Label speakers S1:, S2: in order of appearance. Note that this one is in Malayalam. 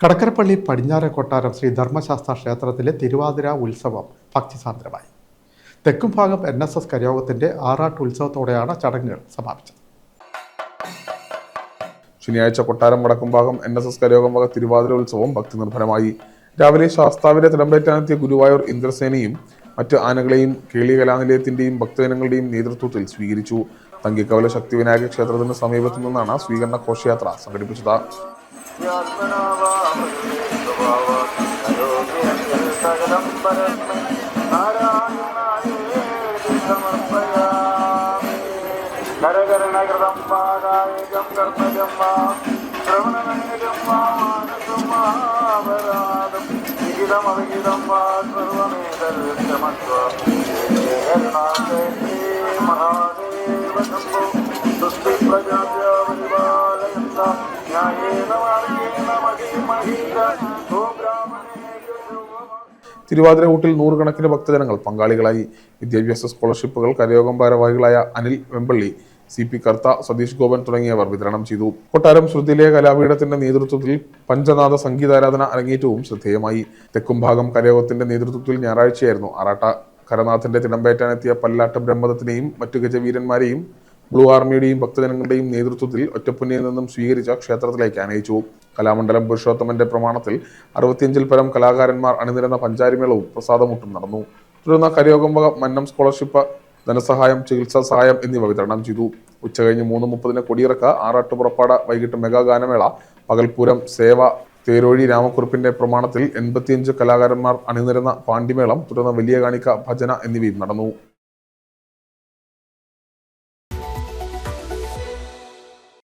S1: കടക്കരപ്പള്ളി പടിഞ്ഞാറ കൊട്ടാരം ശ്രീ ധർമ്മശാസ്ത്ര ക്ഷേത്രത്തിലെ തിരുവാതിര ഉത്സവം ഭക്തിസാന്ദ്രമായി. തെക്കും ഭാഗം എൻ എസ് എസ് കരയോഗത്തിന്റെ ആറാട്ട് ഉത്സവത്തോടെയാണ് ചടങ്ങുകൾ സമാപിച്ചത്.
S2: ശനിയാഴ്ച കൊട്ടാരം വടക്കും ഭാഗം എൻ എസ് എസ് കരയോഗം വക തിരുവാതിര ഉത്സവം ഭക്തി നിർഭരമായി രാവിലെ ശാസ്താവിനെ തിടമ്പേറ്റാനെത്തിയ ഗുരുവായൂർ ഇന്ദ്രസേനയും മറ്റ് ആനകളെയും കേളി കലാനിലയത്തിന്റെയും ഭക്തജനങ്ങളുടെയും നേതൃത്വത്തിൽ സ്വീകരിച്ചു. തങ്കിക്കവല ശക്തി വിനായക ക്ഷേത്രത്തിന് സമീപത്തു നിന്നാണ് സ്വീകരണ ഘോഷയാത്ര സംഘടിപ്പിച്ചത്.
S3: சகலம் பரமை நாராயணாயே சமர்ப்பயா நரகரணகிருதம் பாகாயகம் கர்மஜம் மா श्रवणनयजं मानसमावरादं विहितमविहितं महादेव शम्भो सुस्ति प्रजाति ന്യായേന മാർഗേണ മഹിമഹീക ഓം ബ്രാഹ്മണേഭ്യോ ശുഭമാ
S2: തിരുവാതിര കൂട്ടിൽ നൂറുകണക്കിന് ഭക്തജനങ്ങൾ പങ്കാളികളായി. വിദ്യാഭ്യാസ സ്കോളർഷിപ്പുകൾ കരയോഗം ഭാരവാഹികളായ അനിൽ വെമ്പള്ളി സി പി കർത്ത സതീഷ് ഗോപൻ തുടങ്ങിയവർ വിതരണം ചെയ്തു. കൊട്ടാരം ശ്രുതിലയ കലാപീഠത്തിന്റെ നേതൃത്വത്തിൽ പഞ്ചനാഥ സംഗീതാരാധന അരങ്ങേറ്റവും ശ്രദ്ധേയമായി. തെക്കുംഭാഗം കരയോഗത്തിന്റെ നേതൃത്വത്തിൽ ഞായറാഴ്ചയായിരുന്നു ആറാട്ട. കരനാഥന്റെ തിടമ്പേറ്റാനെത്തിയ പല്ലാട്ട് ബ്രഹ്മദത്തിനെയും മറ്റു ഗജവീരന്മാരെയും ബ്ലൂ ആർമിയുടെയും ഭക്തജനങ്ങളുടെയും നേതൃത്വത്തിൽ ഒറ്റപ്പുന്നിയിൽ നിന്നും സ്വീകരിച്ച ക്ഷേത്രത്തിലേക്ക് അനയിച്ചു കലാമണ്ഡലം പുരുഷോത്തമന്റെ പ്രമാണത്തിൽ അറുപത്തിയഞ്ചിൽ പരം കലാകാരന്മാർ അണിനിരന്ന പഞ്ചാരിമേളവും പ്രസാദമുട്ടും നടന്നു. തുടർന്ന് കരയോഗം വക മന്നം സ്കോളർഷിപ്പ് ധനസഹായം ചികിത്സാ സഹായം എന്നിവ വിതരണം ചെയ്തു. ഉച്ചകഴിഞ്ഞ് മൂന്ന് മുപ്പതിന് കൊടിയിറക്ക ആറാട്ട് പുറപ്പാട് വൈകിട്ട് മെഗാ ഗാനമേള പകൽപൂരം സേവ തേരോഴി രാമക്കുറിപ്പിന്റെ പ്രമാണത്തിൽ എൺപത്തിയഞ്ച് കലാകാരന്മാർ അണിനിരന്ന പാണ്ഡിമേളം തുടർന്ന് വലിയ കാണിക്ക ഭജന എന്നിവയും നടന്നു.